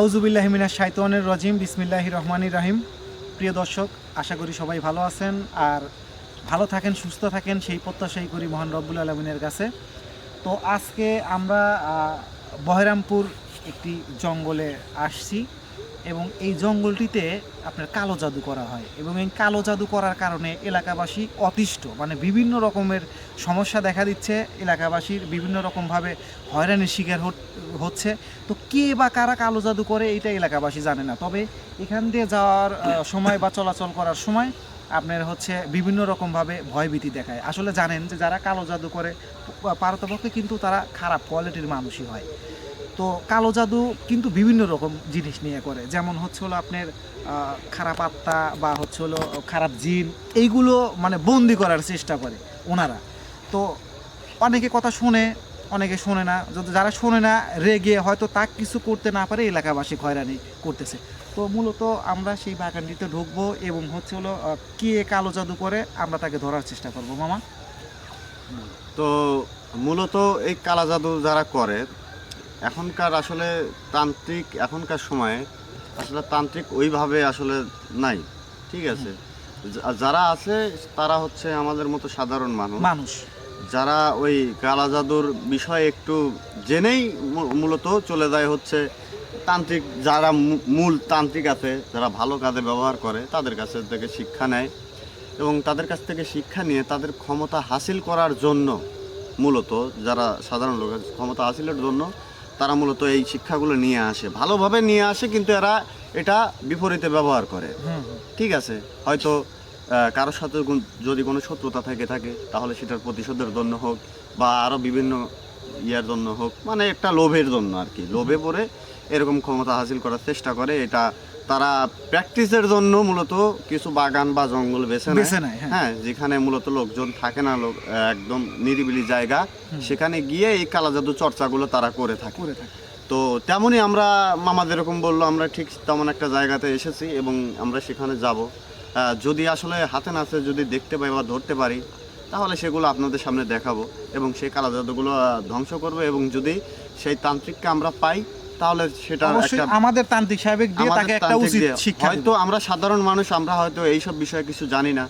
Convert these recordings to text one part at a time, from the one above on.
আউজুবিল্লাহিমিনা শাইতনের রজিম বিসমিল্লাহি রহমানির রাহিম। প্রিয় দর্শক, আশা করি সবাই ভালো আছেন আর ভালো থাকেন, সুস্থ থাকেন, সেই প্রত্যাশাই করি মহান রব্বুল আলমিনের কাছে। তো আজকে আমরা বহরামপুর একটি জঙ্গলে আসছি। এবং এই জঙ্গলটিতে আপনার কালো জাদু করা হয় এবং এই কালো জাদু করার কারণে এলাকাবাসী অতিষ্ঠ মানে বিভিন্ন রকমের সমস্যা দেখা দিচ্ছে, এলাকাবাসীর বিভিন্ন রকমভাবে হয়রানির শিকার হচ্ছে। তো কে বা কারা কালো জাদু করে এইটা এলাকাবাসী জানে না। তবে এখান দিয়ে যাওয়ার সময় বা চলাচল করার সময় আপনার হচ্ছে বিভিন্ন রকমভাবে ভয়ভীতি দেখায়। আসলে জানেন যে যারা কালো জাদু করে পারতপক্ষে কিন্তু তারা খারাপ কোয়ালিটির মানুষই হয়। তো কালো জাদু কিন্তু বিভিন্ন রকম জিনিস নিয়ে করে। যেমন হচ্ছে হলো আপনার খারাপ আত্মা বা হচ্ছে হলো খারাপ জিন, এইগুলো মানে বন্দি করার চেষ্টা করে ওনারা। তো অনেকে কথা শোনে, অনেকে শোনে না। যদি যারা শোনে না, রেগে হয়তো তা কিছু করতে না পারে, এলাকাবাসী হয়রানি করতেছে। তো মূলত আমরা সেই বাগানটিতে ঢুকবো এবং হচ্ছে হলো কে কালো জাদু করে, আমরা তাকে ধরার চেষ্টা করব। মামা? তো মূলত এই কালা জাদু যারা করে এখনকার আসলে তান্ত্রিক এখনকার সময়ে আসলে তান্ত্রিক ওইভাবে আসলে নাই ঠিক আছে? যারা আছে তারা হচ্ছে আমাদের মতো সাধারণ মানুষ। মানুষ। যারা ওই কালা জাদুর বিষয়ে একটু জেনেই মূলত চলে যায় হচ্ছে তান্ত্রিক যারা মূল তান্ত্রিক আছে যারা ভালো কাজে ব্যবহার করে তাদের কাছে থেকে শিক্ষা নেয় এবং তাদের কাছ থেকে শিক্ষা নিয়ে তাদের ক্ষমতা হাসিল করার জন্য মূলত যারা সাধারণ লোক আছে, ক্ষমতা হাসিলের জন্য তারা মূলত এই শিক্ষাগুলো নিয়ে আসে। ভালোভাবে নিয়ে আসে কিন্তু এরা এটা বিপরীতে ব্যবহার করে। ঠিক আছে? হয়তো কারোর সাথে যদি কোনো শত্রুতা থেকে থাকে তাহলে সেটার প্রতিশোধের জন্য হোক বা আরও বিভিন্ন ইয়ার জন্য হোক মানে একটা লোভের জন্য আর কি লোভে পড়ে এরকম ক্ষমতা হাসিল করার চেষ্টা করে এটা তারা প্র্যাকটিসের জন্য মূলত কিছু বাগান বা জঙ্গল বেছে নেয়। বেছে নেয় হ্যাঁ। হ্যাঁ যেখানে মূলত লোকজন থাকে না লোক একদম নিরিবিলি জায়গা। সেখানে গিয়ে এই কালা জাদু চর্চাগুলো তারা করে থাকে। করে থাকে। তো তেমনই আমরা মামা যেরকম বলল আমরা ঠিক তেমন একটা জায়গাতে এসেছি এবং আমরা সেখানে যাব। যদি আসলে হাতে নাতে যদি দেখতে পাই বা ধরতে পারি তাহলে সেগুলো আপনাদের সামনে দেখাবো এবং সেই কালা জাদুগুলো ধ্বংস করব এবং যদি সেই তান্ত্রিককে আমরা পাই তাহলে সেটা আমাদের তান্ত্রিক সাহেব দিয়ে তাকে একটা উচিত শিক্ষা হয়তো আমরা সাধারণ মানুষ আমরা হয়তো এইসব বিষয়ে কিছু জানি না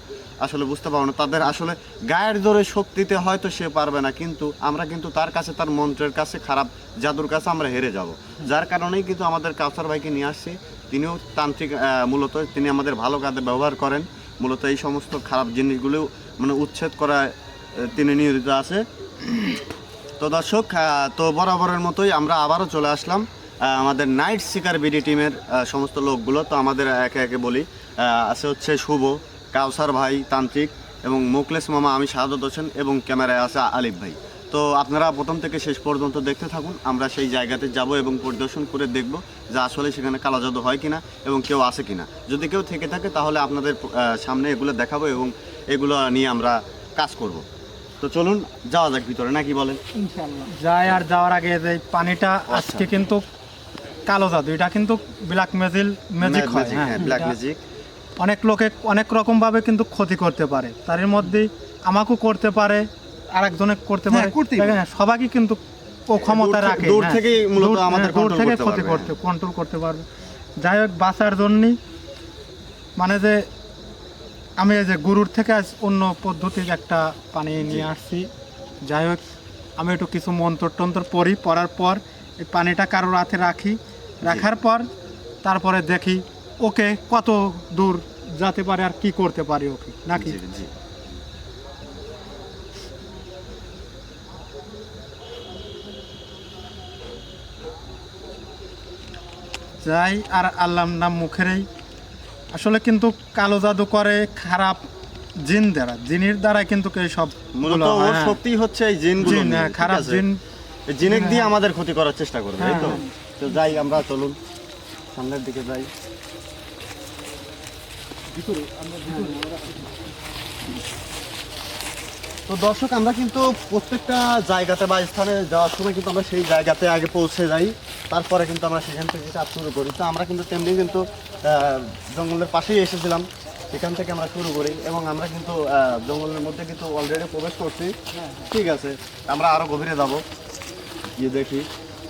আসলে বুঝতে পারব না। তাদের আসলে গায়ের জোরে শক্তিতে হয়তো সে পারবে না কিন্তু আমরা কিন্তু তার কাছে তার মন্ত্রের কাছে খারাপ জাদুর কাছে আমরা হেরে যাব। যার কারণেই কিন্তু আমাদের কাউসার ভাইকে নিয়ে আসছি। তিনিও তান্ত্রিক মূলত তিনি আমাদের ভালো কাজে ব্যবহার করেন। মূলত এই সমস্ত খারাপ জিনিসগুলো মানে উচ্ছেদ করা তিনি নিয়োজিত আছে। তো দর্শক তো বরাবরের মতোই আমরা আবারও চলে আসলাম। আমাদের নাইট শিকার বিডি টিমের সমস্ত লোকগুলো তো আমাদের একে একে বলি। আছে হচ্ছে শুভ কাউসার ভাই তান্ত্রিক এবং মোকলেশ মামা আমি শাহাদত হোসেন এবং ক্যামেরায় আছে আলিফ ভাই। তো আপনারা প্রথম থেকে শেষ পর্যন্ত দেখতে থাকুন আমরা সেই জায়গাতে যাব এবং পরিদর্শন করে দেখব যে আসলে সেখানে কালো জাদু হয় কিনা এবং কেউ আসে কিনা। যদি কেউ থেকে থাকে তাহলে আপনাদের সামনে এগুলো দেখাবো এবং এগুলো নিয়ে আমরা কাজ করব। তো চলুন যাওয়া যাক ভিতরে নাকি বলেন? যায় আর যাওয়ার আগে যে পানিটা আজকে কিন্তু কালো জাদু এটা কিন্তু ব্ল্যাক ম্যাজিল ম্যাজিক হয় হ্যাঁ হ্যাঁ ব্ল্যাক ম্যাজিক অনেক লোকে অনেক রকম ভাবে কিন্তু ক্ষতি করতে পারে। তার মধ্যে আমাকেও করতে পারে আরেকজনে করতে পারে। হ্যাঁ, পারে। দেখেন, সবাইকে কিন্তু ও ক্ষমতা রাখে দূর হ্যাঁ। থেকেই মূলত আমাদের হ্যাঁ, দূর থেকে ক্ষতি করতে কন্ট্রোল করতে পারবে। যাই হোক বাঁচার জন্যই মানে যে আমি এই যে গরুর থেকে আজ অন্য পদ্ধতির একটা পানি নিয়ে আসছি। যাই হোক আমি একটু কিছু মন্ত্র টন্ত্র পড়ি পড়ার পর এই পানিটা কারোর হাতে রাখি। রাখার পর তারপরে দেখি ওকে কত দূর যেতে পারে আর কি করতে পারি ওকে নাকি। যাই আর আল্লাহর নাম মুখেরই আসলে কিন্তু কালো জাদু করে খারাপ জিন দ্বারা জিনের দ্বারা কিন্তু এই সব মূলত ওর হ্যাঁ। শক্তি হচ্ছে এই জিন হ্যাঁ, খারাপ? জিন জিনেক দিয়ে হ্যাঁ। আমাদের ক্ষতি করার চেষ্টা করবে তাই তো। তো যাই আমরা চলুন। সামনের দিকে যাই। তো দর্শক আমরা কিন্তু প্রত্যেকটা জায়গাতে বা স্থানে যাওয়ার সময় কিন্তু আমরা সেই জায়গাতে আগে পৌঁছে যাই। তারপরে কিন্তু আমরা সেখান থেকে কাজ শুরু করি। তো আমরা কিন্তু তেমনি কিন্তু জঙ্গলের পাশেই এসেছিলাম। সেখান থেকে আমরা শুরু করি এবং আমরা কিন্তু জঙ্গলের মধ্যে কিন্তু অলরেডি প্রবেশ করছি। ঠিক আছে আমরা আরও গভীরে যাব। গিয়ে দেখি।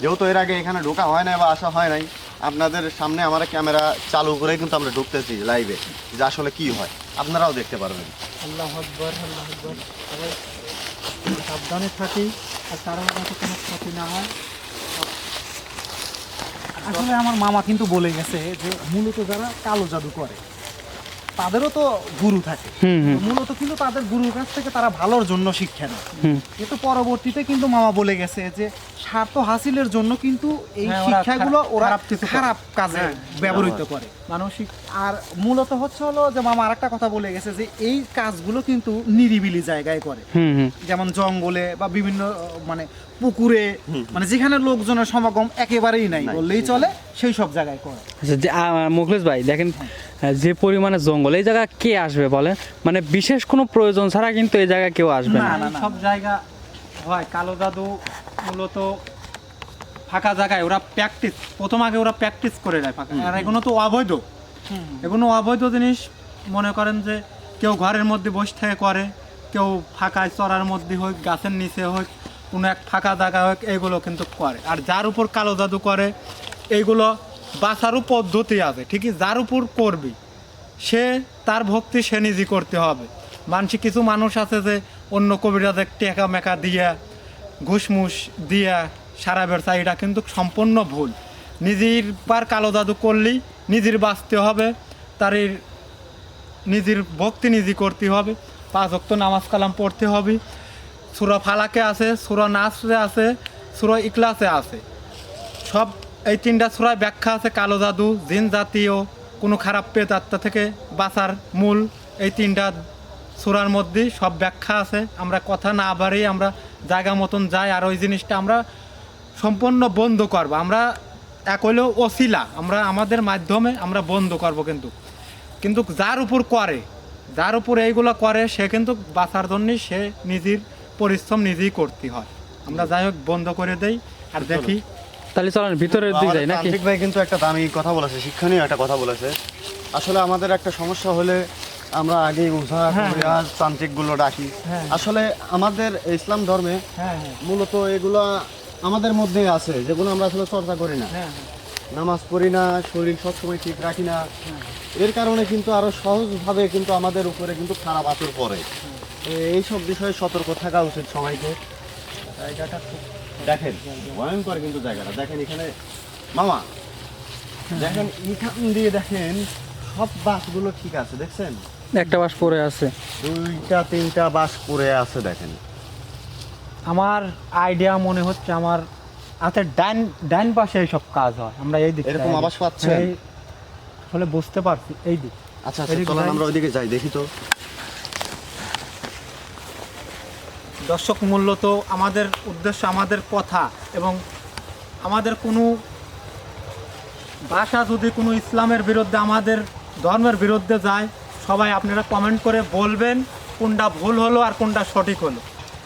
যেহেতু এর আগে এখানে ঢোকা হয় নাই বা আসা হয় নাই, আপনাদের সামনে আমরা ক্যামেরা চালু করে কিন্তু আমরা ঢুকতেছি লাইভে যে আসলে কি হয়। আপনারাও দেখতে পারবেন। সাবধানে থাকি, আর কারোর যাতে কোনো ক্ষতি না হয়। আসলে আমার মামা কিন্তু বলে গেছে যে, মূলত যারা কালো জাদু করে তাদেরও তো গুরু থাকে। মূলত কিন্তু তাদের গুরুর কাছ থেকে তারা ভালোর জন্য শিক্ষা নেয়। হুম। কিন্তু পরবর্তীতে কিন্তু মামা বলে গেছে যে স্বার্থ হাসিলের জন্য কিন্তু এই হ্যাঁ, শিক্ষাগুলো ওরা খারাপ কাজে হ্যাঁ, ব্যবহৃত করে। মানসিক আর মূলত হচ্ছে হলো যে মামা আরেকটা কথা বলে গেছে যে এই কাজগুলো কিন্তু নিরিবিলি জায়গায় করে। যেমন জঙ্গলে বা বিভিন্ন মানে পুকুরে মানে যেখানে লোকজনের সমাগম একেবারেই নাই। বললেই চলে সেই সব জায়গায় করে। আচ্ছা যে মুখলেশ ভাই দেখেন যে পরিমাণে জঙ্গল এই জায়গা কে আসবে বলে মানে বিশেষ কোনো প্রয়োজন ছাড়া কিন্তু এই জায়গায় কেউ আসবে না। না, না, না। সব জায়গা হয় কালো জাদু মূলত ফাঁকা জায়গায় ওরা প্র্যাকটিস প্রথম আগে ওরা প্র্যাকটিস করে নেয় ফাঁকা। আর এগুলো তো অবৈধ। এগুলো অবৈধ জিনিস মনে করেন যে কেউ ঘরের মধ্যে বসে থেকে করে কেউ ফাঁকায় চড়ার মধ্যে হোক গাছের নিচে হোক কোনো এক ফাঁকা জায়গা হোক এইগুলো কিন্তু করে। আর যার উপর কালো জাদু করে এইগুলো বাঁচারও পদ্ধতি আছে, ঠিকই? যার উপর করবি, সে তার ভক্তি সে নিজে করতে হবে। মানসিক কিছু মানুষ আছে যে, অন্য কবিরাজের টেকা মেকা দিয়া, ঘুষমুষ দিয়া সারা বেড়া এটা কিন্তু সম্পূর্ণ ভুল। নিজের পার কালো জাদু করলেই নিজের বাঁচতে হবে, তার নিজের ভক্তি নিজে করতে হবে, পাঁচ অক্ত নামাজ কালাম পড়তে হবে সুরা ফালাকে আছে, সুরা নাসরে আছে, সুরা ইকলাসে আছে। সব এই তিনটা সুরায় ব্যাখ্যা আছে, কালো জাদু, জিন জাতীয় কোনো খারাপ পেত আত্মা থেকে বাঁচার মূল এই তিনটা সুরার মধ্যে সব ব্যাখ্যা আছে। আমরা কথা না বাড়িয়ে আমরা জায়গা মতন যাই আর ওই জিনিসটা আমরা সম্পূর্ণ বন্ধ করব। আমরা এক হইলেও অশিলা আমরা আমাদের মাধ্যমে আমরা বন্ধ করব কিন্তু। কিন্তু যার উপর করে, যার উপর এইগুলো করে, সে কিন্তু বাঁচার জন্যই সে নিজের পরিশ্রম নিজেই করতে হয়। আমরা যাই হোক বন্ধ করে দেই আর দেখি। তাহলে চলেন ভিতরের দিকে আমাদের যাই নাকি? তান্ত্রিক ভাই কিন্তু একটা দামি কথা বলেছে শিক্ষণীয় একটা কথা বলেছে। আসলে আমাদের একটা সমস্যা হলে আমরা আগে হ্যাঁ, কবিরাজ তান্ত্রিকগুলো ডাকি। হ্যাঁ। আসলে আমাদের ইসলাম ধর্মে হ্যাঁ হ্যাঁ। মূলত এগুলো আমাদের মধ্যে আছে যেগুলো আমরা আসলে চর্চা করি না। নামাজ পড়ি না শরীর সবসময় ঠিক রাখি না। এর কারণে কিন্তু আরও সহজভাবে কিন্তু আমাদের উপরে কিন্তু খারাপ আচর পড়ে। এই সব বিষয়ে সতর্ক থাকা উচিত সবাইকে। জায়গাটা খুব দেখেন ভয়ঙ্কর কিন্তু জায়গাটা। দেখেন এখানে মামা দেখেন এখান দিয়ে দেখেন সব বাসগুলো ঠিক আছে দেখছেন? একটা বাস পড়ে আছে। দুইটা তিনটা বাস পড়ে আছে দেখেন। আমার আইডিয়া মনে হচ্ছে আমার হাতের ডান ডান পাশে এইসব কাজ হয়। আমরা এই দিক এরকম আওয়াজ পাচ্ছেন? আসলে বুঝতে পারছি এই দিক। আচ্ছা আচ্ছা চলেন। আমরা ওইদিকে যাই দেখি তো। দর্শক মূল্য তো আমাদের উদ্দেশ্য, আমাদের কথা এবং আমাদের কোনো ভাষা যদি কোনো ইসলামের বিরুদ্ধে, আমাদের ধর্মের বিরুদ্ধে যায়, সবাই আপনারা কমেন্ট করে বলবেন কোনটা ভুল হলো আর কোনটা সঠিক হলো।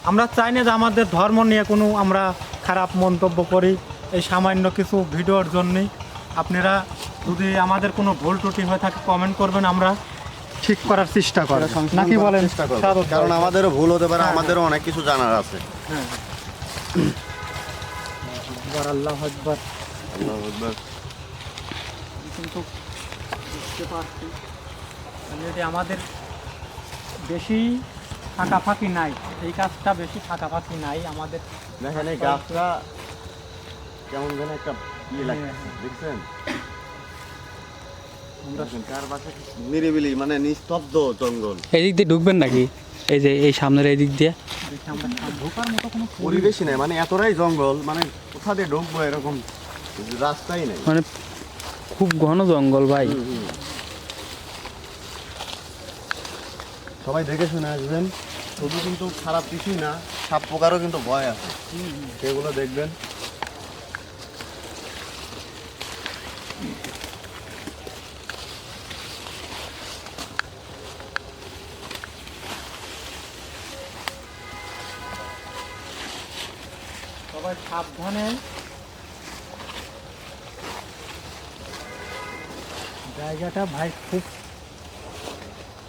আমরা চাই না যে আমাদের ধর্ম নিয়ে কোনো আমরা খারাপ মন্তব্য করি, এই সামান্য কিছু ভিডিওর জন্যই। আপনারা যদি আমাদের কোনো ভুল ত্রুটি হয়ে থাকে কমেন্ট করবেন, আমরা ঠিক করার চেষ্টা করে। নাকি বলেন? চেষ্টা করব। কারণ আমাদেরও ভুল হতে পারে হ্যাঁ, আমাদেরও অনেক কিছু জানার আছে। হ্যাঁ। আকবার। আল্লাহ আকবার। কিন্তু বুঝতে পারছি। অলরেডি আমাদের বেশি ফাঁকাফাঁকি নাই এই কাজটা বেশি ফাঁকাফাঁকি নাই আমাদের দেখেন এই গাছটা কেমন যেন একটা ইয়ে লাগছে হ্যাঁ, দেখছেন? নিরিবিলি মানে নিস্তব্ধ জঙ্গল। এই দিয়ে ঢুকবেন নাকি? এই যে এই সামনের এই দিক দিয়ে। ঢোকার মতো কোনো পরিবেশই নেই মানে এতটাই জঙ্গল মানে কোথা দিয়ে ঢুকবো এরকম রাস্তাই নেই। মানে খুব ঘন জঙ্গল ভাই। সবাই দেখে শুনে আসবেন শুধু কিন্তু খারাপ কিছুই না সাপ পোকারও কিন্তু ভয় আছে। সেগুলো দেখবেন সবাই সাবধানে জায়গাটা ভাই খুব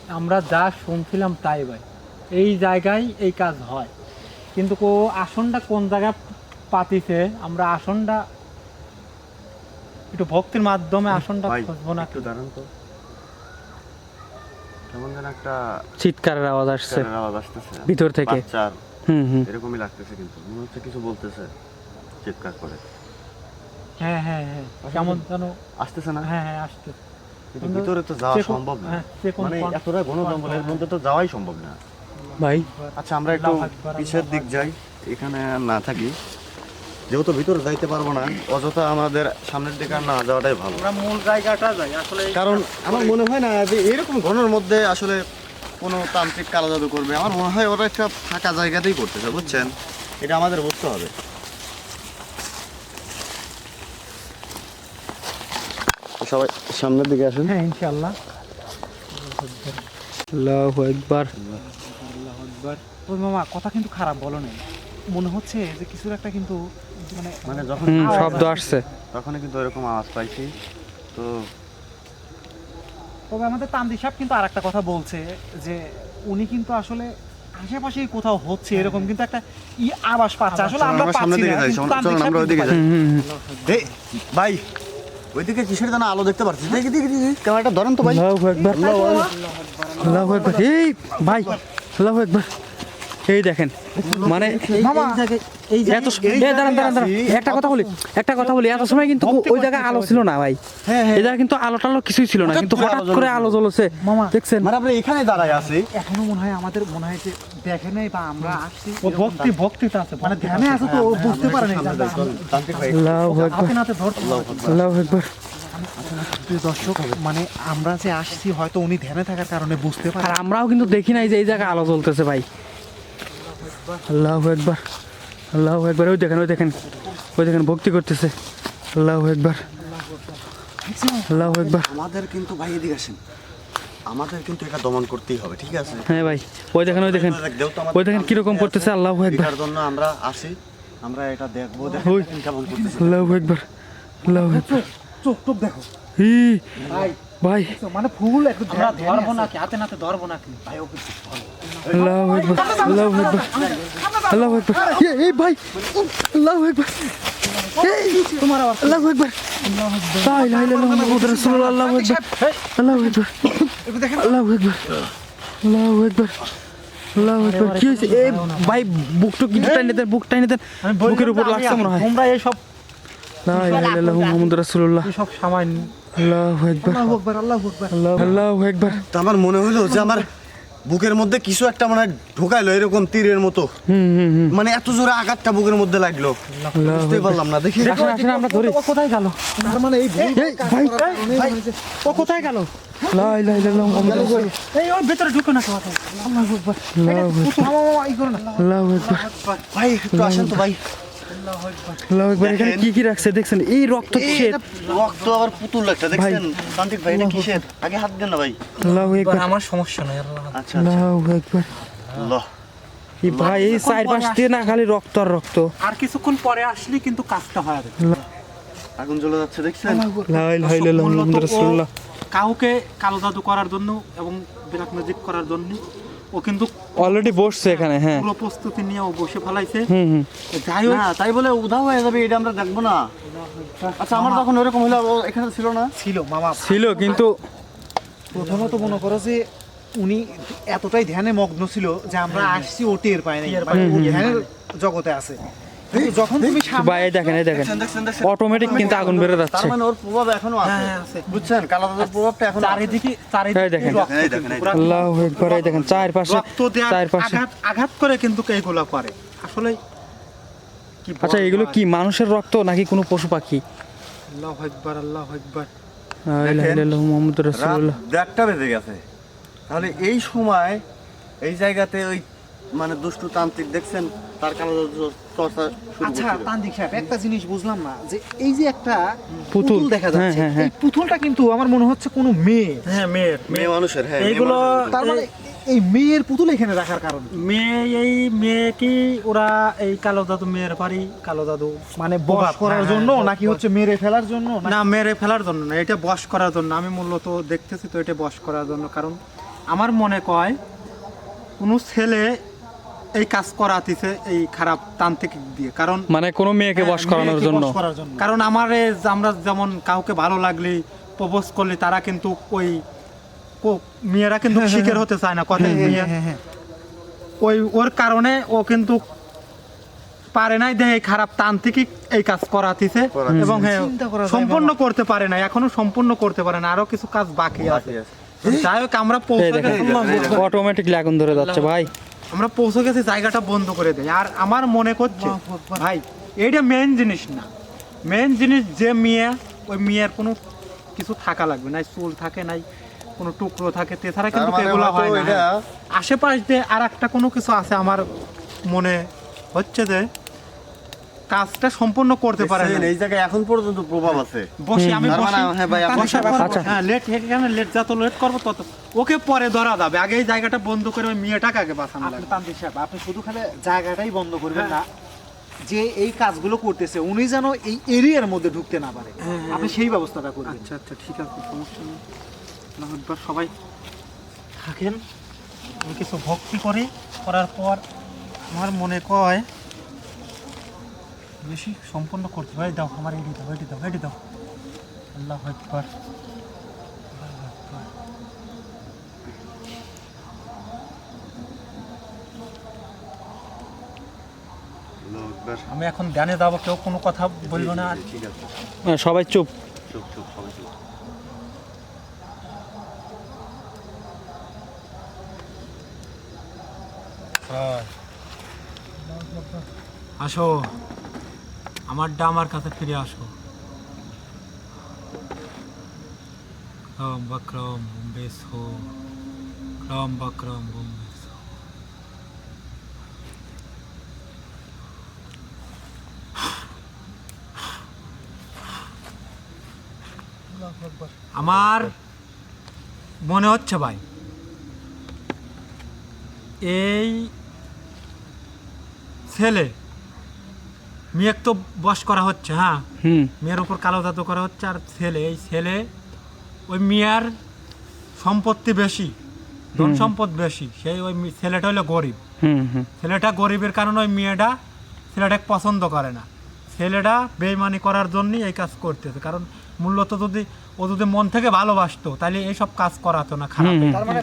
আমরা যা শুনছিলাম তাই ভাই। এই জায়গায় এই কাজ হয়। কিন্তু কো আসনটা কোন জায়গায় পাতিছে? আমরা আসনটা একটু ভক্তির মাধ্যমে আসনটা খুঁজবো না। একটু দাঁড়ান তো। কেমন যেন একটা চিৎকারের আওয়াজ আসছে। আওয়াজ আসতেছে। ভিতর থেকে। হুম হুম। এরকমই লাগতেছে কিন্তু। মনে হচ্ছে কিছু বলতেছে চিৎকার করে। হ্যাঁ হ্যাঁ হ্যাঁ। কেমন যেন আসতেছে না? হ্যাঁ হ্যাঁ আসতে কিন্তু ভিতরে তো যাওয়া সম্ভব না। হ্যাঁ, মানে এতটা ঘন জঙ্গলের মধ্যে তো যাওয়াই সম্ভব না। ভাই আচ্ছা আমরা একটু পিছের দিক যাই এখানে না থাকি। যেহেতু ভিতরে যাইতে পারব না অযথা আমাদের সামনের দিকে না যাওয়াটাই ভালো। আমরা মূল জায়গাটা যাই আসলে কারণ আমার মনে হয় না যে এরকম ঘনের মধ্যে আসলে কোনো তান্ত্রিক কালা জাদু করবে। আমার মনে হয় ওরা একটা ফাঁকা জায়গাতেই করতেছে বুঝছেন? এটা আমাদের বুঝতে হবে। সবাই সামনের দিকে আসেন। হ্যাঁ ইনশাআল্লাহ। আল্লাহু আকবার। ওই মামা কথা কিন্তু খারাপ বলো নাই। মনে হচ্ছে যে কিছুর একটা কিন্তু মানে মানে যখন শব্দ আসছে। তখনই কিন্তু এরকম আওয়াজ পাইছি। তো তবে আমাদের তান্দি সাহেব কিন্তু আর একটা কথা বলছে যে উনি কিন্তু আসলে আশেপাশেই কোথাও হচ্ছে এরকম কিন্তু একটা ই আবাস পাচ্ছে। আসলে আমরা পাচ্ছি না ভাই ওইদিকে কিসের যেন আলো দেখতে পাচ্ছি দেখি দেখি দেখি। ক্যামেরাটা ধরেন তো ভাই। আল্লাহু আকবার। আল্লাহু আকবার। এই ভাই আল্লাহু আকবার। এই দেখেন মানে এত দাঁড়ান দাঁড়ান দাঁড়ান। একটা কথা বলি একটা কথা বলি এত সময় কিন্তু ওই জায়গায় আলো ছিল না ভাই। হ্যাঁ হ্যাঁ। এই জায়গায় কিন্তু আলো টালো কিছুই ছিল না কিন্তু হঠাৎ করে আলো জ্বলছে। দেখছেন? মানে আমরা এখানে দাঁড়ায় আছি। এখনও মনে হয় আমাদের মনে হয় যে দেখে নাই বা আমরা আসছি ও ভক্তি ভক্তিতে আছে মানে ধ্যানে আছে। তো ও বুঝতে পারে না ভাই আল্লাহু আকবার। আল্লাহু আকবার। দর্শক মানে আমরা যে আসছি হয়তো উনি ধ্যানে থাকার কারণে বুঝতে পারে আর আমরাও কিন্তু দেখি নাই যে এই জায়গায় আলো জ্বলতেছে ভাই। আল্লাহু আকবার আল্লাহু আকবার। ওই দেখেন ওই দেখেন ওই দেখেন ভক্তি করতেছে। আল্লাহু আকবার আল্লাহু আকবার। আমাদের কিন্তু ভাই এদিকে আসেন। আমাদের কিন্তু এটা দমন করতেই হবে ঠিক আছে? হ্যাঁ ভাই ওই দেখেন ওই দেখেন ওই দেখেন কীরকম করতেছে আল্লাহু এটার জন্য আমরা আসি আমরা এটা দেখব। দেখেন কেমন করতেছে। আল্লাহু আকবার আল্লাহু আকবার চোখ টোক দেখো। ই ভাই মানে ফুল একটু আমরা ধরবো নাকি? হাতে নাতে ধরবো নাকি? ভাই ওকে আল্লাহু আকবার আল্লাহু আকবার আল্লাহু আকবার। এই ভাই আল্লাহু আকবার। এই তোমার আওয়াজ আল্লাহু আকবার। লা ইলাহা ইল্লাল্লাহ মুহাম্মাদুর রাসূলুল্লাহ আল্লাহু আকবার। আল্লাহু আকবার। আল্লাহু আকবার। আল্লাহু আকবার। আল্লাহু আকবার। কি এই ভাই টাইনে দেন বুক টাইনে দেন। বুকের উপর লাগছে মনে হয়। তোমরা এইসব লা ইলাহা ইল্লাল্লাহ মুহাম্মাদুর রাসূলুল্লাহ। এইসব সামান্য আল্লাহু আকবার। আল্লাহু আকবার আল্লাহু আকবার। আল্লাহু আল্লাহু আকবার। তো আমার মনে হলো যে আমার বুকের মধ্যে কিছু একটা মানে ঢোকাইলো এরকম তীরের মতো। হুম হুম হুম। মানে এত জোরে আঘাতটা বুকের মধ্যে লাগল। বুঝতেই পারলাম না দেখি। আমরা ধরি। কোথায় গেল? তার মানে এই ভাই ভাই। ও কোথায় গেল? এই ওর ভিতরে ঢুকে না কথা আল্লাহু আকবার। আল্লাহু আকবার। ভাই একটু আসেন তো ভাই। এখানে কি কি রাখছে দেখছেন? এই রক্ত রক্ত আবার পুতুল একটা দেখছেন? তান্ত্রিক ভাই এটা কিসের? আগে হাত দেন না ভাই। আল্লাহু আকবার। আমার সমস্যা নাই আল্লাহ আচ্ছা আচ্ছা। আল্লাহু আকবার। আল্লাহ। ভাই এই চারপাশ দিয়ে না খালি রক্ত আর রক্ত। আর কিছুক্ষণ পরে আসলে কিন্তু কাজটা হয় আগুন জ্বলে যাচ্ছে দেখছেন? কাউকে কালো জাদু করার জন্য এবং ব্ল্যাক ম্যাজিক করার জন্য ও কিন্তু অলরেডি বসছে এখানে হ্যাঁ। পুরো প্রস্তুতি নিয়ে ও বসে ফেলাইছে। হুম হুম। যাই হোক। তাই বলে উধাও হয়ে যাবে এটা আমরা দেখব না। আচ্ছা আমার তখন ওরকম হলো ও এখানে ছিল না? ছিল মামা। ছিল কিন্তু প্রথমত মনে করো যে উনি এতটাই ধ্যানে মগ্ন ছিল যে আমরা আসছি ও টের পাই না মানে ধ্যানের জগতে আছে। যখন তুমি ভাই দেখেন এই দেখেন। অটোমেটিক কিন্তু আগুন বেরো তার মানে ওর প্রভাব এখনও আছে। হ্যাঁ, বুঝছেন? কালা দাদার প্রভাবটা এখনও আছে। চারিদিকে এই চারিদিকে দেখেন। দেখেন, এই পুরা আল্লাহু আকবার এই দেখেন চারপাশে রক্ত দেওয়ার চারপাশে আঘাত আঘাত করে কিন্তু এইগুলা করে। আসলে কি আচ্ছা এগুলো কি মানুষের রক্ত নাকি কোনো পশু পাখি? আল্লাহু আকবার আল্লাহু আকবার। রাসূলুল্লাহ। গেছে। তাহলে এই সময় এই জায়গাতে ওই মানে দুষ্টু তান্ত্রিক দেখছেন তার কালো চর্চা আচ্ছা তান্ত্রিক তান্দিক সাহেব একটা জিনিস বুঝলাম না যে এই যে একটা পুতুল। দেখা যাচ্ছে হ্যাঁ, হ্যাঁ, এই পুতুলটা কিন্তু আমার মনে হচ্ছে কোনো মেয়ে। হ্যাঁ মেয়ের মেয়ে। মানুষের হ্যাঁ মেয়ে এইগুলো মানুষের। তার মানে এই মেয়ের পুতুল এখানে রাখার কারণ মেয়ে এই মেয়ে কি ওরা এই কালো জাদু মেয়ের বাড়ি কালো জাদু মানে বস করার হ্যাঁ, জন্য হ্যাঁ, নাকি হচ্ছে মেরে ফেলার জন্য? না মেরে ফেলার জন্য না এটা বশ করার জন্য আমি মূলত দেখতেছি তো এটা বস করার জন্য কারণ আমার মনে কয় কোনো ছেলে এই কাজ করাতিছে এই খারাপ তান্ত্রিক দিয়ে। কারণ মানে কোনো মেয়েকে বশ হ্যাঁ, করানোর জন্য। কারণ আমার আমরা যেমন কাউকে ভালো লাগলে প্রপোজ করলে তারা কিন্তু ওই মেয়েরা কিন্তু শিকার হতে চায় না কথা মেয়ে। হ্যাঁ হ্যাঁ। ওই ওর কারণে ও কিন্তু পারে নাই দেহে এই খারাপ তান্ত্রিক এই কাজ করাতিছে করাতিছে। এবং হ্যাঁ করা সম্পূর্ণ করতে পারে না এখনও সম্পূর্ণ করতে পারে না আরও কিছু কাজ বাকি আছে। যাই হোক আমরা অটোমেটিকলি আগুন ধরে যাচ্ছে ভাই। আমরা পৌঁছে গেছি জায়গাটা বন্ধ করে দেয়। আর আমার মনে করছে ভাই এইটা মেন জিনিস না। মেন জিনিস যে মেয়ে ওই মেয়ের কোনো কিছু থাকা লাগবে নাই চুল থাকে নাই কোনো টুকরো থাকে তেছাড়া কিন্তু মানে এগুলো হয় না। আশেপাশে আশেপাশ দিয়ে আর একটা কোনো কিছু আছে আমার মনে হচ্ছে যে কাজটা সম্পূর্ণ করতে পারে না এই জায়গায় এখন পর্যন্ত প্রভাব আছে। বসে আমি মানে বসি। হ্যাঁ ভাই, আচ্ছা। হ্যাঁ লেট এখানে লেট যত লেট করব তত ওকে পরে ধরা যাবে। আগে এই জায়গাটা বন্ধ করে ওই মেয়েটাকে আগে বাঁচানো আপনি লাগবে। তান্ত্রিক সাহেব আপনি শুধু খালি জায়গাটাই বন্ধ করবেন না যে এই কাজগুলো করতেছে উনি যেন এই এরিয়ার মধ্যে ঢুকতে না পারে। আপনি সেই ব্যবস্থাটা করবেন। আচ্ছা আচ্ছা ঠিক আছে সমস্যা নেই। সবাই থাকেন। আমি কিছু ভক্তি করি। করার পর আমার মনে কয় বেশি সম্পূর্ণ করতে হয় দাও আমার এটি দাও এটি দাও এটি দাও আল্লাহ একবার আমি এখন ধ্যানে যাব কেউ কোনো কথা বলব না। আর ঠিক আছে। হ্যাঁ, সবাই চুপ। চুপ চুপ সবাই চুপ। আসো। আমারটা আমার কাছে ফিরে আসো। ক্রম বক্রম বেশ হো ক্রম বক্রম হো আমার মনে হচ্ছে ভাই, এই ছেলে মেয়েক তো বস করা হচ্ছে হ্যাঁ? মেয়ের উপর কালো জাদু করা হচ্ছে আর ছেলে এই ছেলে ওই মেয়ের সম্পত্তি বেশি ধন সম্পদ বেশি সেই ওই ছেলেটা হলো গরিব। ছেলেটা গরিবের কারণে ওই মেয়েটা ছেলেটাকে পছন্দ করে না। ছেলেটা বেইমানি করার জন্যই এই কাজ করতেছে কারণ মূলত যদি ও যদি মন থেকে ভালোবাসতো তাহলে এইসব কাজ করাতো না খারাপ। মানে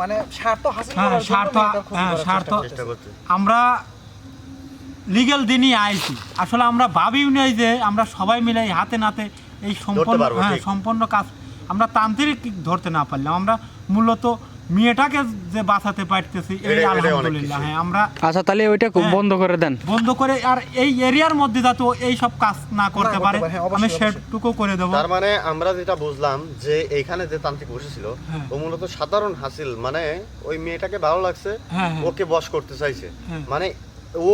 মানে স্বার্থ হাসিল হ্যাঁ করার জন্য স্বার্থ হ্যাঁ স্বার্থ আমরা লিগ্যাল দিনই আইছি আসলে আমরা ভাবিও নাই যে আমরা সবাই মিলে এই হাতে নাতে এই সম্পূর্ণ হ্যাঁ। সম্পূর্ণ কাজ আমরা তান্ত্রিক ধরতে না পারলাম আমরা মূলত মেয়েটাকে যে বাঁচাতে পারতেছি এই আলহামদুলিল্লাহ হ্যাঁ আমরা আচ্ছা তাহলে ওইটা হ্যাঁ। বন্ধ করে দেন বন্ধ করে আর এই এরিয়ার মধ্যে যাতে এই সব কাজ না করতে পারে হ্যাঁ, আমি। সেটুকু করে দেবো তার মানে আমরা যেটা বুঝলাম যে এইখানে যে তান্ত্রিক বসেছিল হ্যাঁ। ও মূলত সাধারণ হাসিল মানে ওই মেয়েটাকে ভালো লাগছে। ওকে বশ করতে চাইছে। মানে ও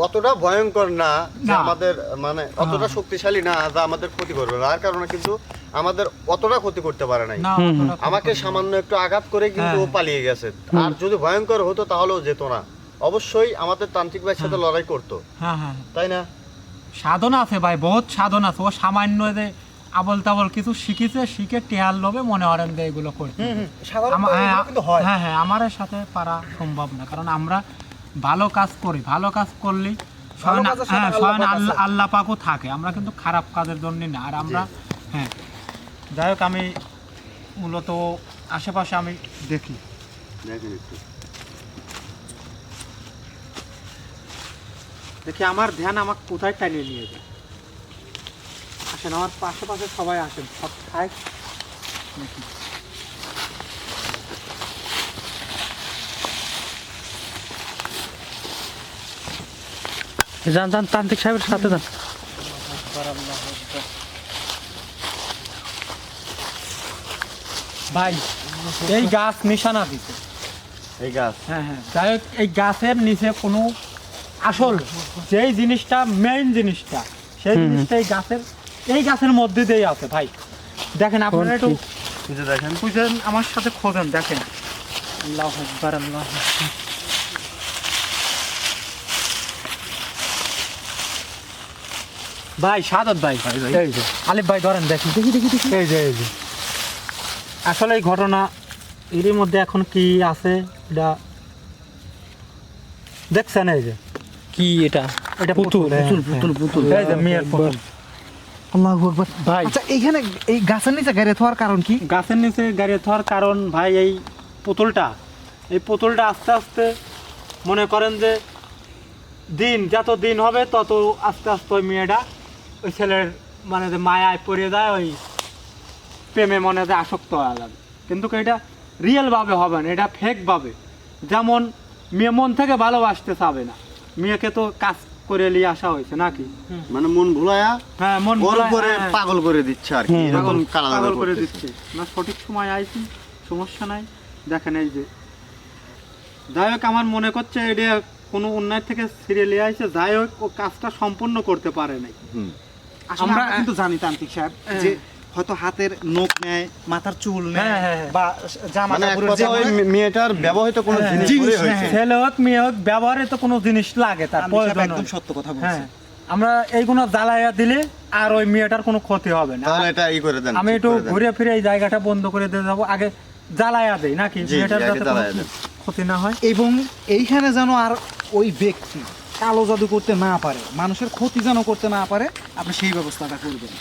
অতটা ভয়ঙ্কর না যে আমাদের মানে অতটা হ্যাঁ। শক্তিশালী না যা আমাদের ক্ষতি করবে। তার কারণে কিন্তু আমাদের অতটা ক্ষতি করতে পারে নাই। না। অতটা আমাকে সামান্য একটু আঘাত করে কিন্তু ও হ্যাঁ। পালিয়ে গেছে। আর যদি ভয়ঙ্কর হতো তাহলেও যেত না। অবশ্যই আমাদের তান্ত্রিক ভাইয়ের সাথে লড়াই করতো। হ্যাঁ হ্যাঁ তাই না? সাধন আছে ভাই বহুত সাধন আছে। ও সামান্য যে আবল তাবল কিছু শিখেছে শিখে টেহার লোভে মনে করেন যে এগুলো হ্যাঁ, হয়। হ্যাঁ হ্যাঁ আমার সাথে পারা সম্ভব না। কারণ আমরা ভালো কাজ করি ভালো কাজ করলেই স্বয়ং হ্যাঁ আল্লাহ স্বয়ং আল্লাহ আল্লাহ পাকও থাকে। আমরা কিন্তু খারাপ কাজের জন্য না আর আমরা হ্যাঁ। যাই হোক আমি মূলত আশেপাশে আমি দেখি। দেখেন একটু। দেখি আমার ধ্যান আমাকে কোথায় টানিয়ে নিয়ে যায়? আসেন আমার পাশে পাশে সবাই আসেন সব খায়। দেখি। যান যান তান্ত্রিক সাহেবের সাথে যান। ভাই এই গাছ নিশানা দিতে। এই গাছ? হ্যাঁ হ্যাঁ। যাই হোক এই গাছের নিচে কোনো আসল যেই জিনিসটা মেইন জিনিসটা সেই। জিনিসটা এই গাছের এই গাছের মধ্যে দিয়েই আছে ভাই। দেখেন আপনারা একটু দেখেন। খুঁজেন আমার সাথে খোঁজেন দেখেন। আল্লাহ আকবার আল্লাহ ভাই সাদত ভাই। এই যে আলিফ ভাই ধরেন দেখি দেখি দেখি দেখি। এই যে এই যে। আসলে এই ঘটনা এরই মধ্যে এখন কি আছে এটা দেখছেন এই যে? কি এটা? এটা পুতুল, হ্যাঁ, পুতুল পুতুল পুতুল। এই যে মেয়ের পুতুল। আল্লাহু আকবার। ভাই। আচ্ছা এইখানে এই গাছের নিচে গাড়ি থাকার কারণ কি? গাছের নিচে গাড়ি থাকার কারণ ভাই এই পুতুলটা। এই পুতুলটা আস্তে আস্তে মনে করেন যে দিন যত দিন হবে তত আস্তে আস্তে ওই মেয়েটা ওই ছেলের মানে যে মায়ায় পড়ে যায় ওই প্রেমে মনে যে আসক্ত হয়ে যাবে। কিন্তু এটা রিয়েলভাবে হবে না এটা ফেকভাবে যেমন মেয়ে মন থেকে ভালোবাসতে চাবে না। মেয়েকে তো কাজ করে নিয়ে আসা হয়েছে নাকি? মানে মন ভুলায়া হ্যাঁ মন উপরে হ্যাঁ। পাগল করে দিচ্ছে আর কি। এরকম পাগল করে করে দিচ্ছে। না সঠিক সময় আইছি সমস্যা নাই। দেখেন এই যে। যাই হোক আমার মনে করছে এটা কোনো অন্যায় থেকে সিরিয়ালে আইছে যাই হোক ও কাজটা সম্পূর্ণ করতে পারে নাই। আমরা- কিন্তু জানি তান্ত্রিক সাহেব হ্যাঁ। যে হয়তো হাতের নখ নেয় মাথার চুল নেয় হ্যাঁ, হ্যাঁ। বা জামা মানে মেয়েটার ব্যবহৃত কোনো জিনিস। ছেলে হোক মেয়ে হোক ব্যবহারে তো কোনো জিনিস লাগে তার প্রয়োজন একদম সত্য কথা বলছে আমরা এইগুলো জ্বালাইয়া দিলে আর ওই মেয়েটার কোনো ক্ষতি হবে না তাহলে এটা ই করে দেন আমি একটু ঘুরে ফিরে এই জায়গাটা বন্ধ করে দিয়ে যাব আগে জ্বালাইয়া দেই নাকি মেয়েটার যাতে। ক্ষতি না হয় এবং এইখানে যেন আর ওই ব্যক্তি কালো জাদু করতে না পারে মানুষের ক্ষতি যেন করতে না পারে আপনি সেই ব্যবস্থাটা করবেন।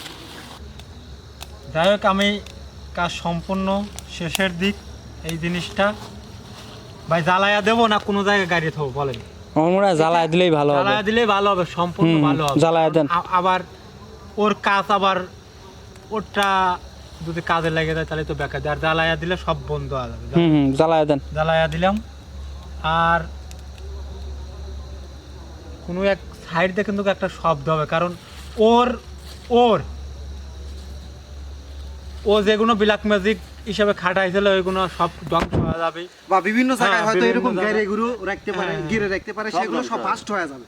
যাই হোক আমি কাজ সম্পূর্ণ শেষের দিক এই জিনিসটা। ভাই জ্বালায়া দেবো না কোনো জায়গায় গাড়ি থাকব বলেন? আমার জ্বালায় দিলেই ভালো হবে। জ্বালায়া দিলেই ভালো হবে সম্পূর্ণ ভালো হবে। জ্বালায়া দেন। আবার ওর কাজ আবার ওরটা যদি কাজে লেগে যায় তাহলে তো বেকার। আর জ্বালায়া দিলে সব বন্ধ হয়ে যাবে। হুম হুম দেন। জ্বালায়া দিলাম। আর কোনো এক সাইড দিয়ে কিন্তু একটা শব্দ হবে কারণ ওর ওর ও যেগুলো ব্ল্যাক ম্যাজিক হিসাবে খাটাইছিল ওইগুলো সব ধ্বংস হয়ে যাবে। বা বিভিন্ন জায়গায় হ্যাঁ, হয়তো এরকম গেরে গুরু রাখতে পারে হ্যাঁ, গিরে রাখতে পারে সেগুলো সব। বাস্ট হয়ে যাবে।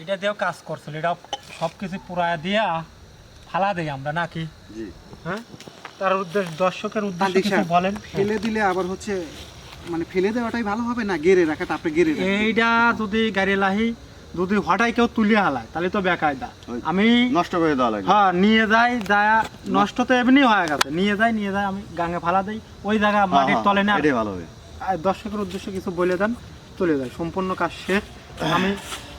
এটা দিয়েও কাজ করছিল এটা সব কিছু পুরায়া দিয়া ফালা দেই আমরা নাকি? জি। হ্যাঁ? তার উদ্দেশ্য দর্শকের উদ্দেশ্য কিছু বলেন। ফেলে দিলে আবার হচ্ছে মানে ফেলে দেওয়াটাই ভালো হবে না? গেরে রাখাটা আপনি গেরে। এইটা যদি গাড়ি লাহি যদি হঠাৎ কেউ তুলিয়ে হালায় তাহলে তো বেকায়দা। আমি নষ্ট করে দেওয়া লাগবে হ্যাঁ নিয়ে যাই যা নষ্ট তো এমনি হয়ে গেছে। নিয়ে যাই নিয়ে যাই আমি গাঙে ফালা দেই। ওই জায়গা হ্যাঁ, মাটির হ্যাঁ, তলে না এটাই ভালো হবে। আর দর্শকের উদ্দেশ্যে কিছু বলে দেন চলে যায় সম্পূর্ণ কাজ শেষ। আমি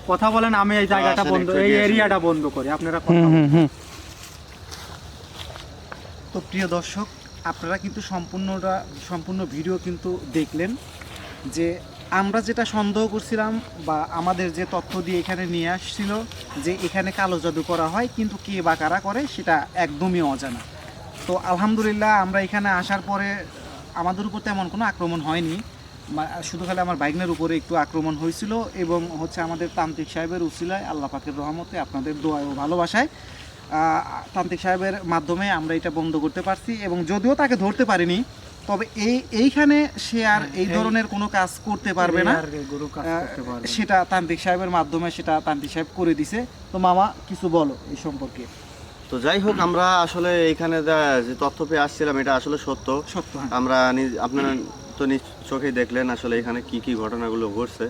কথা বলেন আমি এই জায়গাটা বন্ধ এই এরিয়াটা বন্ধ করি। আপনারা কথা হুম হুম। তো প্রিয় দর্শক, আপনারা কিন্তু সম্পূর্ণটা, সম্পূর্ণ ভিডিও কিন্তু দেখলেন যে আমরা যেটা সন্দেহ করছিলাম বা আমাদের যে তথ্য দিয়ে এখানে নিয়ে আসছিল যে এখানে কালো জাদু করা হয়, কিন্তু কে বা কারা করে সেটা একদমই অজানা। তো আলহামদুলিল্লাহ আমরা এখানে আসার পরে আমাদের উপর তেমন কোনো আক্রমণ হয়নি। শুধু খালি আমার বাইকনের উপরে একটু আক্রমণ হয়েছিল এবং হচ্ছে আমাদের তান্ত্রিক সাহেবের উসিলায় আল্লাহ পাকের রহমতে আপনাদের দোয়া ও ভালোবাসায় তান্ত্রিক সাহেবের মাধ্যমে আমরা এটা বন্ধ করতে পারছি এবং যদিও তাকে ধরতে পারিনি তবে এই এইখানে সে আর এই এই- ধরনের কোনো কাজ করতে পারবে না। আর গরু কাজ আহ, করতে পারবে না। সেটা তান্ত্রিক সাহেবের মাধ্যমে সেটা তান্ত্রিক সাহেব করে দিছে। তো মামা কিছু বলো এই সম্পর্কে। তো যাই হোক আমরা আসলে এখানে যা- যে তথ্য পেয়ে আসছিলাম এটা আসলে সত্য। সত্য হ্যাঁ। আমরা নিজ আপনারা তো নিজ চোখেই দেখলেন আসলে এখানে কি কি ঘটনাগুলো ঘটছে।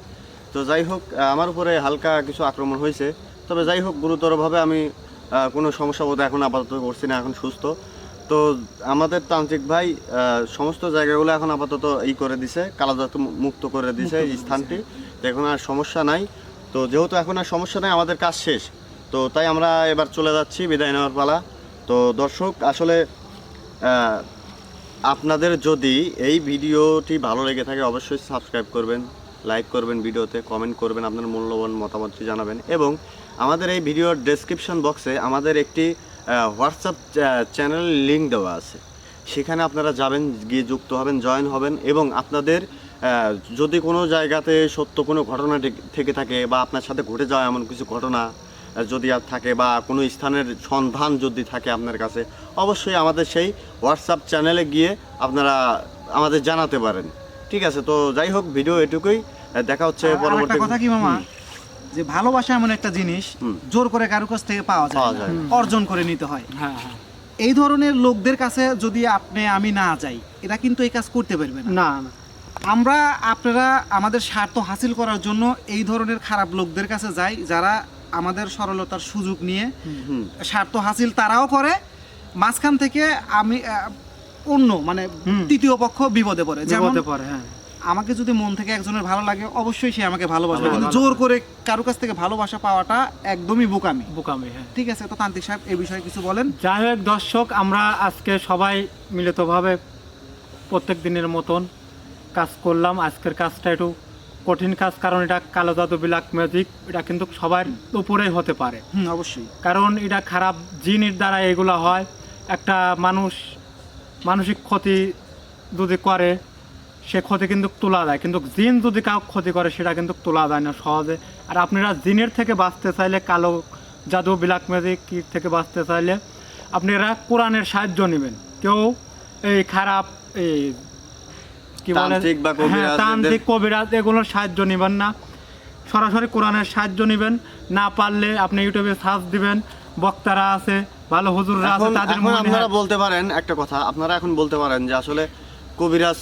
তো যাই হোক আমার উপরে হালকা কিছু আক্রমণ হয়েছে। তবে যাই হোক গুরুতরভাবে আমি কোনো সমস্যা বোধ এখন আপাতত করছি না এখন সুস্থ। তো আমাদের তান্ত্রিক ভাই সমস্ত জায়গাগুলো এখন আপাতত ই করে দিছে কালাজাত মুক্ত করে দিছে এই স্থানটি। এখন আর সমস্যা নাই। তো যেহেতু এখন আর সমস্যা নাই আমাদের কাজ শেষ। তো তাই আমরা এবার চলে যাচ্ছি বিদায় নেওয়ার পালা। তো দর্শক আসলে আপনাদের যদি এই ভিডিওটি ভালো লেগে থাকে অবশ্যই সাবস্ক্রাইব করবেন লাইক করবেন ভিডিওতে কমেন্ট করবেন আপনার মূল্যবান মতামতটি জানাবেন এবং আমাদের এই ভিডিওর ডেসক্রিপশন বক্সে আমাদের একটি হোয়াটসঅ্যাপ চ্যানেল লিঙ্ক দেওয়া আছে। সেখানে আপনারা যাবেন গিয়ে যুক্ত হবেন জয়েন হবেন এবং আপনাদের যদি কোনো জায়গাতে সত্য কোনো ঘটনা থেকে- থেকে বা আপনার সাথে ঘটে যাওয়া এমন কিছু ঘটনা যদি আর থাকে বা কোনো স্থানের সন্ধান যদি থাকে আপনার কাছে অবশ্যই আমাদের সেই হোয়াটসঅ্যাপ চ্যানেলে গিয়ে আপনারা আমাদের জানাতে পারেন। ঠিক আছে তো যাই হোক ভিডিও এটুকুই। দেখা হচ্ছে পরবর্তী কথা কি মামা? যে ভালোবাসা এমন একটা জিনিস জোর করে কারও কাছ থেকে পাওয়া যায়। অর্জন করে নিতে হয়। হ্যাঁ হ্যাঁ। এই ধরনের লোকদের কাছে যদি আপনি আমি না যাই এরা কিন্তু এই কাজ করতে পারবে না। না আমরা আপনারা আমাদের স্বার্থ হাসিল করার জন্য এই ধরনের খারাপ লোকদের কাছে যাই যারা আমাদের সরলতার সুযোগ নিয়ে স্বার্থ হাসিল তারাও করে। মাঝখান থেকে আমি আহ, অন্য মানে তৃতীয় পক্ষ বিপদে পড়ে। যেমন পড়ে হ্যাঁ। আমাকে যদি মন থেকে একজনের ভালো লাগে অবশ্যই সে আমাকে ভালোবাসবে। কিন্তু জোর করে কারও কাছ থেকে ভালোবাসা পাওয়াটা একদমই বোকামি। বোকামি হ্যাঁ। ঠিক আছে তো তান্ত্রিক সাহেব এই বিষয়ে কিছু বলেন। যাই হোক দর্শক আমরা আজকে সবাই মিলিতভাবে প্রত্যেক দিনের মতন কাজ করলাম। আজকের কাজটা একটু কঠিন কাজ কারণ এটা কালো জাদু বিলাক ম্যাজিক এটা কিন্তু সবার উপরেই হতে পারে। হুম অবশ্যই। কারণ এটা খারাপ জিনের দ্বারা এগুলো হয়। একটা মানুষ মানসিক ক্ষতি যদি করে সে ক্ষতি কিন্তু তোলা যায়। কিন্তু জিন যদি কাউ ক্ষতি করে সেটা কিন্তু তোলা যায় না সহজে। আর আপনারা জিনের থেকে বাঁচতে চাইলে কালো জাদু ব্ল্যাক ম্যাজিক থেকে বাঁচতে চাইলে আপনারা কোরআনের সাহায্য নেবেন। কেউ এই খারাপ এই কি বলে? হ্যাঁ তান্ত্রিক কবিরাজ এগুলোর সাহায্য নেবেন না। সরাসরি কোরআনের সাহায্য নেবেন। না পারলে আপনি ইউটিউবে সার্চ দিবেন। বক্তারা আছে ভালো হুজুররা আছে তাদের মনে আপনারা বলতে পারেন একটা কথা। আপনারা এখন বলতে পারেন যে আসলে কবিরাজ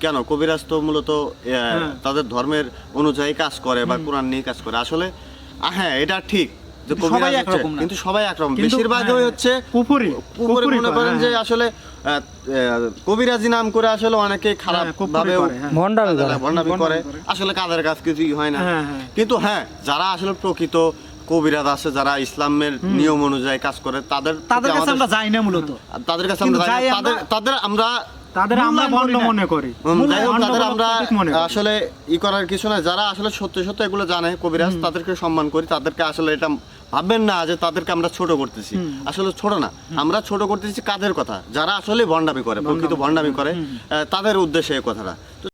কেন? কবিরাজ তো মূলত হ্যাঁ। তাদের ধর্মের অনুযায়ী কাজ করে বা কোরআন নিয়ে কাজ করে। আসলে হ্যাঁ এটা ঠিক যে কিন্তু কবিরাজ সবাই একরকম কিন্তু সবাই একরকম। কিন্তু- বেশিরভাগই হ্যাঁ, হচ্ছে মনে করেন যে হ্যাঁ, আসলে কবিরাজি নাম করে আসলে অনেকে খারাপ ভাবে। ভণ্ডামি করে। আসলে কাদের কাজ কিছুই হয় না। কিন্তু হ্যাঁ যারা আসলে প্রকৃত কবিরাজ আছে যারা ইসলামের নিয়ম অনুযায়ী কাজ করে তাদের তাদের কাছে আমরা যাই না মূলত। তাদের কাছে আমরা যাই তাদের আমরা- তাদের আমরা তাদের আমরা মূল্যায়ন বন্ধ করি না। মনে করি। যাই হোক, তাদের আমরা সঠিক করি। আসলে ই করার কিছু না যারা আসলে সত্য সত্য এগুলো জানে কবিরাজ তাদেরকে সম্মান করি। তাদেরকে আসলে এটা ভাববেন না যে তাদেরকে আমরা ছোট করতেছি। আসলে ছোট না। আমরা ছোট করতেছি কাদের কথা? যারা আসলে ভণ্ডামি করে প্রকৃত ভণ্ডামি করে আহ, তাদের উদ্দেশ্যে এই কথাটা। তো